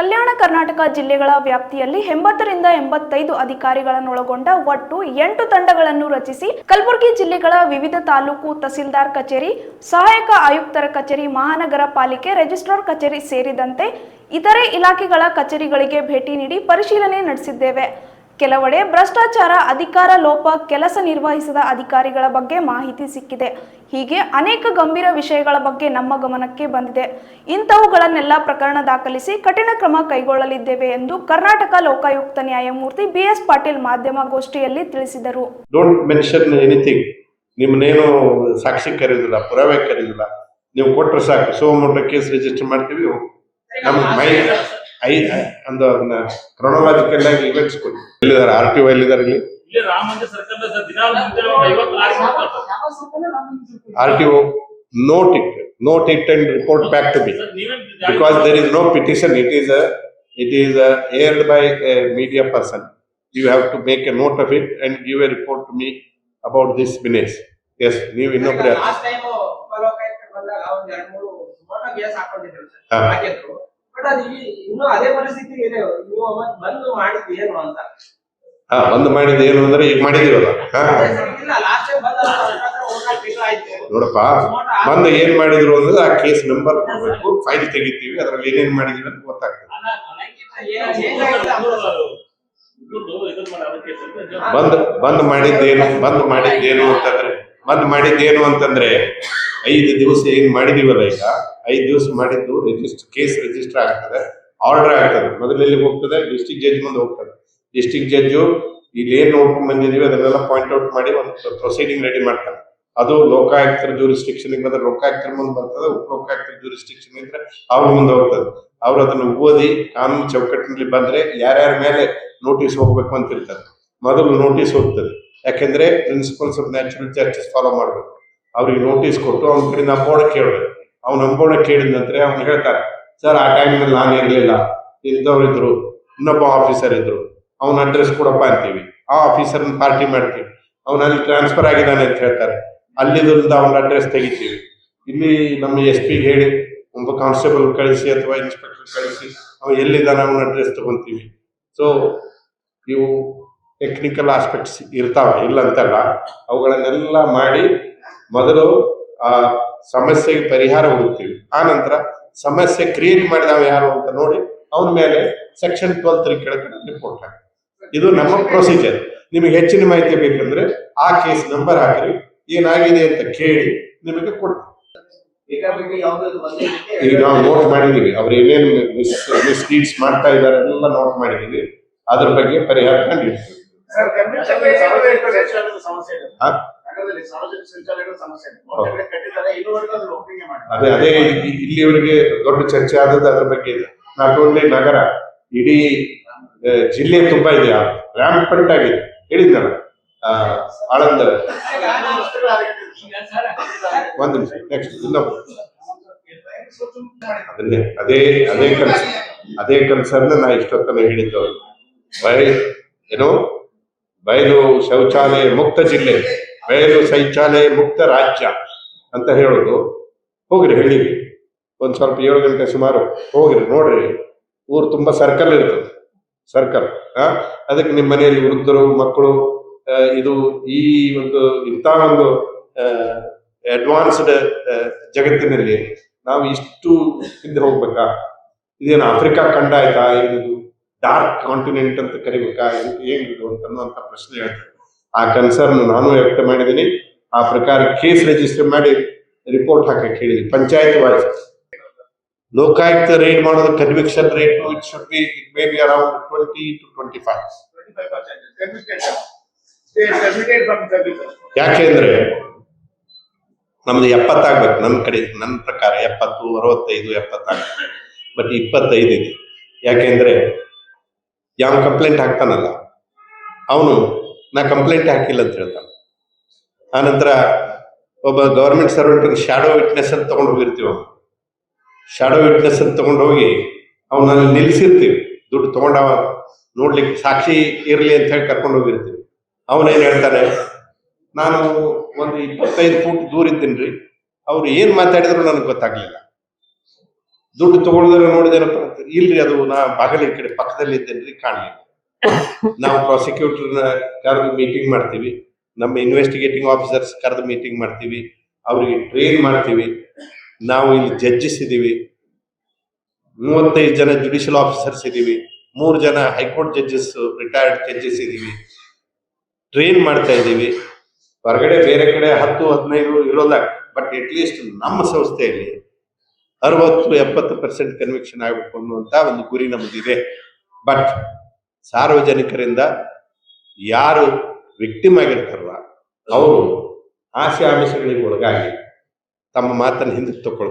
ಕಲ್ಯಾಣ ಕರ್ನಾಟಕ ಜಿಲ್ಲೆಗಳ ವ್ಯಾಪ್ತಿಯಲ್ಲಿ ಎಂಬತ್ತರಿಂದ ಎಂಬತ್ತೈದು ಅಧಿಕಾರಿಗಳನ್ನೊಳಗೊಂಡ ಒಟ್ಟು ಎಂಟು ತಂಡಗಳನ್ನು ರಚಿಸಿ ಕಲಬುರಗಿ ಜಿಲ್ಲೆಗಳ ವಿವಿಧ ತಾಲೂಕು ತಹಸೀಲ್ದಾರ್ ಕಚೇರಿ, ಸಹಾಯಕ ಆಯುಕ್ತರ ಕಚೇರಿ, ಮಹಾನಗರ ಪಾಲಿಕೆ, ರಿಜಿಸ್ಟ್ರಾರ್ ಕಚೇರಿ ಸೇರಿದಂತೆ ಇತರೆ ಇಲಾಖೆಗಳ ಕಚೇರಿಗಳಿಗೆ ಭೇಟಿ ನೀಡಿ ಪರಿಶೀಲನೆ ನಡೆಸಿದ್ದೇವೆ. ಕೆಲವೆಡೆ ಭ್ರಷ್ಟಾಚಾರ ಅಧಿಕಾರ ಲೋಪ ಕೆಲಸ ನಿರ್ವಹಿಸದ ಅಧಿಕಾರಿಗಳ ಬಗ್ಗೆ ಮಾಹಿತಿ ಸಿಕ್ಕಿದೆ. ಹೀಗೆ ಅನೇಕ ಗಂಭೀರ ವಿಷಯಗಳ ಬಗ್ಗೆ ನಮ್ಮ ಗಮನಕ್ಕೆ ಬಂದಿದೆ. ಇಂಥವುಗಳನ್ನೆಲ್ಲ ಪ್ರಕರಣ ದಾಖಲಿಸಿ ಕಠಿಣ ಕ್ರಮ ಕೈಗೊಳ್ಳಲಿದ್ದೇವೆ ಎಂದು ಕರ್ನಾಟಕ ಲೋಕಾಯುಕ್ತ ನ್ಯಾಯಮೂರ್ತಿ ಬಿಎಸ್ ಪಾಟೀಲ್ ಮಾಧ್ಯಮಗೋಷ್ಠಿಯಲ್ಲಿ ತಿಳಿಸಿದರು. ಡೋಂಟ್ ಮೆನ್ಷನ್ ಎನಿಥಿಂಗ್ ನಿಮ್ಮನ್ನೇನು ಸಾಕ್ಷಿ ಕರೀದಿಲ್ಲ ಪುರಾವೆ ಕರೀದಿಲ್ಲ. ನೀವು ಕೊಟ್ಟರೆ ಸಾಕು. ಸೋಮವಾರ ಕೇಸ್ ರಿಜಿಸ್ಟರ್ ಮಾಡ್ತೀವಿ. ನಮ್ಮ ಮೈ ಐ ಒಂದು ಅದನ್ನ ಕ್ರೊನಲಾಜಿಕಲ್ ಆಗಿ ಇವೆಂಟ್ಸ್ ಕೊಡಿ ಎಲ್ಲಿದ್ದಾರೆ? ಆರ್ ಟಿ ಒ ಎಲ್ಲಿದ್ದಾರೆ ಇಲ್ಲಿ? R T O note it note it and report back to be because there because there petition it petition. It is a it is a aired by a media person. You have to make a note of it and give a report to me about this business yes ನೀವು ಇನ್ನೊಬ್ಬರು last time Upalokayukta ಬಂದಾಗ ಒಂದ್ ಎರಡ್ ಮೂರು ಸುಮಾರು case ಹಾಕೊಂಡಿದ್ರು ಇನ್ನೂ ಅದೇ ಪರಿಸ್ಥಿತಿ ಇದೆ. ನೀವು ಅವತ್ತು ಬಂದು ಮಾಡಿದ್ದು ಏನು ಅಂತ. ಹಾ ಬಂದ್ ಮಾಡಿದ ಏನು ಅಂದ್ರೆ ಈಗ ಮಾಡಿದೀವಲ್ಲ ನೋಡಪ್ಪ ಬಂದು ಏನ್ ಮಾಡಿದ್ರು ಅಂದ್ರೆ ಆ ಕೇಸ್ ನಂಬರ್ ಕೊಡ್ಬೇಕು. ಫೈಲ್ ತೆಗಿತೀವಿ ಅದ್ರಲ್ಲಿ ಏನೇನ್ ಮಾಡಿದೀವಿ ಅಂತ ಗೊತ್ತಾಗ್ತದೆ. ಬಂದ್ ಬಂದ್ ಮಾಡಿದ್ದೇನು ಬಂದ್ ಮಾಡಿದ್ದೇನು ಅಂತಂದ್ರೆ ಬಂದ್ ಮಾಡಿದ್ದೇನು ಅಂತಂದ್ರೆ ಐದು ದಿವಸ ಏನ್ ಮಾಡಿದೀವಲ್ಲ ಈಗ? ಐದು ದಿವಸ ಮಾಡಿದ್ದು ರಿಜಿಸ್ಟರ್ ಕೇಸ್ ರಿಜಿಸ್ಟರ್ ಆಗ್ತದೆ. ಆರ್ಡರ್ ಆಗ್ತದೆ. ಮೊದಲಲ್ಲಿ ಹೋಗ್ತದೆ? ಡಿಸ್ಟಿಕ್ ಜಡ್ಜ್ ಮುಂದೆ ಹೋಗ್ತದೆ. ಡಿಸ್ಟಿಕ್ ಜಡ್ಜು ಇಲ್ಲಿ ಏನ್ ನೋಡ್ಕೊಂಡ್ ಬಂದಿದೀವಿ ಅದನ್ನೆಲ್ಲ ಪಾಯಿಂಟ್ ಔಟ್ ಮಾಡಿ ಒಂದು ಪ್ರೊಸೀಡಿಂಗ್ ರೆಡಿ ಮಾಡ್ತಾರೆ. ಅದು ಲೋಕಾಯುಕ್ತರ ಜೂರಿಸ್ಟಿಕ್ಷನ್ ಬಂದ್ರೆ ಲೋಕಾಯುಕ್ತರ ಮುಂದೆ ಬರ್ತದೆ ಉಪ ಲೋಕಾಯುಕ್ತರ ಜೂರಿಸ್ಟಿಕ್ಷನ್ ಇದ್ರೆ ಅವ್ರ ಮುಂದೆ ಹೋಗ್ತದೆ. ಅವ್ರು ಅದನ್ನು ಓದಿ ಕಾನೂನು ಚೌಕಟ್ಟಿನಲ್ಲಿ ಬಂದ್ರೆ ಯಾರ್ಯಾರ ಮೇಲೆ ನೋಟಿಸ್ ಹೋಗ್ಬೇಕು ಅಂತ ಇರ್ತದೆ. ಮೊದಲು ನೋಟಿಸ್ ಹೋಗ್ತದೆ. ಯಾಕೆಂದ್ರೆ principles of natural justice follow ಮಾಡ್ಬೇಕು. ಅವ್ರಿಗೆ ನೋಟಿಸ್ ಕೊಟ್ಟು ಅವ್ನ ಕಡೆ ನಂಬೋಣ ಕೇಳಬೇಕು. ಅವ್ನ ಅನುಭವನ ಕೇಳಿದ ನಂತರ ಅವ್ನು ಹೇಳ್ತಾರೆ, ಸರ್, ಆ ಟೈಮ್ನಲ್ಲಿ ನಾನು ಇರಲಿಲ್ಲ. ಇಂಥವ್ರು ಇದ್ರು, ಇನ್ನೊಬ್ಬ ಆಫೀಸರ್ ಇದ್ರು. ಅವನ ಅಡ್ರೆಸ್ ಕೊಡಪ್ಪ ಅಂತೀವಿ. ಆ ಆಫೀಸರ್ನ ಪಾರ್ಟಿ ಮಾಡ್ತೀವಿ. ಅವನ ಅಲ್ಲಿ ಟ್ರಾನ್ಸ್ಫರ್ ಆಗಿದ್ದಾನೆ ಅಂತ ಹೇಳ್ತಾರೆ. ಅಲ್ಲಿದ್ರಿಂದ ಅವನ ಅಡ್ರೆಸ್ ತೆಗಿತೀವಿ. ಇಲ್ಲಿ ನಮ್ಮ ಎಸ್ ಪಿ ಹೇಳಿ, ಒಬ್ಬ ಕಾನ್ಸ್ಟೇಬಲ್ ಕಳಿಸಿ ಅಥವಾ ಇನ್ಸ್ಪೆಕ್ಟರ್ ಕಳಿಸಿ ಅವ ಎಲ್ಲಿದ್ದಾನೆ ಅವನ ಅಡ್ರೆಸ್ ತಗೊಂತೀವಿ. ಸೊ ಇವು ಟೆಕ್ನಿಕಲ್ ಆಸ್ಪೆಕ್ಟ್ಸ್ ಇರ್ತಾವೆ ಇಲ್ಲ ಅಂತಲ್ಲ ಅವುಗಳನ್ನೆಲ್ಲ ಮಾಡಿ ಮೊದಲು, ಆ ಸಮಸ್ಯೆಗೆ ಪರಿಹಾರ ಹುಡುಕ್ತೀವಿ. ಆ ನಂತರ ಸಮಸ್ಯೆ ಕ್ರಿಯೇಟ್ ಮಾಡಿದವ ಯಾರು ಅಂತ ನೋಡಿ ಅವನ ಮೇಲೆ ಸೆಕ್ಷನ್ ಟ್ವೆಲ್ ತ್ರೀ ಕೆಳಗಡೆ ರಿಪೋರ್ಟ್ ಹಾಕಿ. ಇದು ನಮ್ಮ ಪ್ರೊಸೀಜರ್ ನಿಮಗೆ ಹೆಚ್ಚಿನ ಮಾಹಿತಿ ಬೇಕಂದ್ರೆ ಆ ಕೇಸ್ ನಂಬರ್ ಹಾಕಿರಿ. ಏನಾಗಿದೆ ಅಂತ ಕೇಳಿ ನಿಮಗೆ ಕೊಡ್ತೀವಿ. ಈಗ ನಾವು ನೋಟ್ ಮಾಡಿದೀವಿ. ಅವ್ರು ಏನೇನು ಮಿಸ್ ಮಾಡ್ತಾ ಇದ್ದಾರೆ ಎಲ್ಲ ನೋಟ್ ಮಾಡಿದೀವಿ. ಅದ್ರ ಬಗ್ಗೆ ಪರಿಹಾರ ಕಂಡಿಡ್ತೀವಿ ಅದೇ ಇಲ್ಲಿವರೆಗೆ ದೊಡ್ಡ ಚರ್ಚೆ ಆದದ್ದು ಅದ್ರ ಬಗ್ಗೆ ಇದೆ. ನಾಟ್ ಓನ್ಲಿ ನಗರ ಇಡೀ ಜಿಲ್ಲೆ ತುಂಬಾ ಇದೆ. ರ್ಯಾಂಪಂಟ್ ಆಗಿದೆ. ಆ, ಆಳಂದ ಒಂದು ನಿಮಿಷ ನೆಕ್ಸ್ಟ್ ಅದನ್ನೇ ಅದೇ ಅದೇ ಕನ್ಸ್ ಅದೇ ಕನ್ಸರ್ನ್ ನಾ ಇಷ್ಟೊತ್ತನ ಹೇಳಿದ್ದು ಬಯ ಏನು ಬಯಲು ಶೌಚಾಲಯ ಮುಕ್ತ ಜಿಲ್ಲೆ. ಬಯಲು ಶೈಚಾಲಯ ಮುಕ್ತ ರಾಜ್ಯ ಅಂತ ಹೇಳೋದು. ಹೋಗ್ರಿ ಹೇಳಿರಿ ಒಂದು ಸ್ವಲ್ಪ ಏಳು ಗಂಟೆ ಸುಮಾರು ಹೋಗ್ರಿ, ನೋಡ್ರಿ. ಊರು ತುಂಬಾ ಸರ್ಕಲ್ ಇರ್ತದೆ. ಸರ್ಕಲ್ ಆ? ಅದಕ್ಕೆ ನಿಮ್ಮ ಮನೆಯಲ್ಲಿ ವೃದ್ಧರು, ಮಕ್ಕಳು ಇದು ಈ ಒಂದು ಇಂಥ ಒಂದು ಅಡ್ವಾನ್ಸ್ಡ್ ಜಗತ್ತಿನಲ್ಲಿ ನಾವು ಇಷ್ಟು ಹಿಂದೆ ಹೋಗ್ಬೇಕಾ? ಇದೇನು ಆಫ್ರಿಕಾ ಖಂಡ ಆಯ್ತಾ? ಇದು ಡಾರ್ಕ್ ಕಾಂಟಿನೆಂಟ್ ಅಂತ ಕರಿಬೇಕಾ? ಏನಿದು ಅಂತ ಪ್ರಶ್ನೆ ಹೇಳ್ತಾರೆ. ಆ ಕನ್ಸರ್ನ್ ನಾನು ವ್ಯಕ್ತ ಮಾಡಿದ್ದೀನಿ ಆ ಪ್ರಕಾರ ಕೇಸ್ ರಿಜಿಸ್ಟರ್ ಮಾಡಿ ರಿಪೋರ್ಟ್ ಹಾಕಕ್ಕೆ ಹೇಳಿದ್ವಿ ಪಂಚಾಯತ್ ವೈಸ್ ಲೋಕಾಯುಕ್ತ ರೇಟ್ ಮಾಡೋದು conviction rate it should be it may be around twenty to twenty five 25%. Confiscation. They submitted from services. ಯಾಕೆಂದ್ರೆ ನಮ್ದು ಎಪ್ಪತ್ತಾಗ್ಬೇಕು ನನ್ನ ಕಡೆ ನನ್ನ ಪ್ರಕಾರ ಎಪ್ಪತ್ತು, ಅರವತ್ತೈದು, ಎಪ್ಪತ್ತಾಗ್ಬೇಕು ಬಟ್ ಇಪ್ಪತ್ತೈದು ಇದೆ ಯಾಕೆಂದ್ರೆ ಯಾವ ಕಂಪ್ಲೇಂಟ್ ಹಾಕ್ತಾನಲ್ಲ, ಅವನು ನಾ ಕಂಪ್ಲೇಂಟ್ ಹಾಕಿಲ್ಲ ಅಂತ ಹೇಳ್ತಾನೆ. ಆನಂತರ ಒಬ್ಬ ಗೌರ್ಮೆಂಟ್ ಸರ್ವೆಂಟ್ ಶಾಡೋ ವಿಟ್ನೆಸ್ ಅಂತ ತಗೊಂಡು ಹೋಗಿರ್ತೀವಿ ಅವ್ನು. ಶಾಡೋ ವಿಟ್ನೆಸ್ ಅಂತ ತಗೊಂಡು ಹೋಗಿ ಅವನಲ್ಲಿ ನಿಲ್ಲಿಸಿರ್ತೀವಿ. ದುಡ್ಡು ತಗೊಂಡವ ನೋಡ್ಲಿಕ್ಕೆ ಸಾಕ್ಷಿ ಇರಲಿ ಅಂತ ಹೇಳಿ ಕರ್ಕೊಂಡು ಹೋಗಿರ್ತೀವಿ. ಅವನೇನ್ ಹೇಳ್ತಾನೆ, ನಾನು ಒಂದು ಇಪ್ಪತ್ತೈದು ಫೂಟ್ ದೂರ ಇದ್ದೀನಿ ರೀ. ಅವ್ರು ಏನ್ ಮಾತಾಡಿದ್ರು ನನಗೆ ಗೊತ್ತಾಗ್ಲಿಲ್ಲ. ದುಡ್ಡು ತಗೊಳ್ದಾಗ ನೋಡಿದೇನಪ್ಪ ಅಂತ. ಇಲ್ರಿ ಅದು, ನಾ ಬಾಗಿಲ ಕಡೆ ಪಕ್ಕದಲ್ಲಿ ಇದ್ದೇನ್ರಿ ಕಾಣಲಿಲ್ಲ. ನಾವು ಪ್ರಾಸಿಕ್ಯೂಟರ್ನ ಕರೆದು ಮೀಟಿಂಗ್ ಮಾಡ್ತೀವಿ. ನಮ್ಮ ಇನ್ವೆಸ್ಟಿಗೇಟಿಂಗ್ ಆಫೀಸರ್ಸ್ ಕರೆದು ಮೀಟಿಂಗ್ ಮಾಡ್ತೀವಿ. ಅವರಿಗೆ ಟ್ರೈನ್ ಮಾಡ್ತೀವಿ. ನಾವು ಇಲ್ಲಿ ಜಡ್ಜಸ್ ಇದ್ದೀವಿ ಮೂವತ್ತೈದು ಜನ ಜುಡಿಷಿಯಲ್ ಆಫೀಸರ್ಸ್ ಇದ್ದೀವಿ ಮೂರು ಜನ high court judges retired judges ಇದ್ದೀವಿ ಟ್ರೈನ್ ಮಾಡ್ತಾ ಇದ್ದೀವಿ ಹೊರಗಡೆ ಬೇರೆ ಕಡೆ ಹತ್ತು, ಹದಿನೈದು ಇರೋಲ್ಲ. ಬಟ್ ಅಟ್ಲೀಸ್ಟ್ ನಮ್ಮ ಸಂಸ್ಥೆಯಲ್ಲಿ ಅರವತ್ತು, ಎಪ್ಪತ್ತು ಪರ್ಸೆಂಟ್ ಕನ್ವಿಕ್ಷನ್ ಆಗಬೇಕು ಅನ್ನುವಂಥ ಒಂದು ಗುರಿ ನಮ್ದಿದೆ. ಬಟ್ ಸಾರ್ವಜನಿಕರಿಂದ ಯಾರು ವಿಕ್ಟಿಮ್ ಆಗಿರ್ತಾರಲ್ಲ ಅವರು ಆಮಿಷಗಳಿಗೆ ಒಳಗಾಗಿ ತಮ್ಮ ಮಾತನ್ನು ಹಿಂದಕ್ಕೆ ತಗೊಳ್ತಾರೆ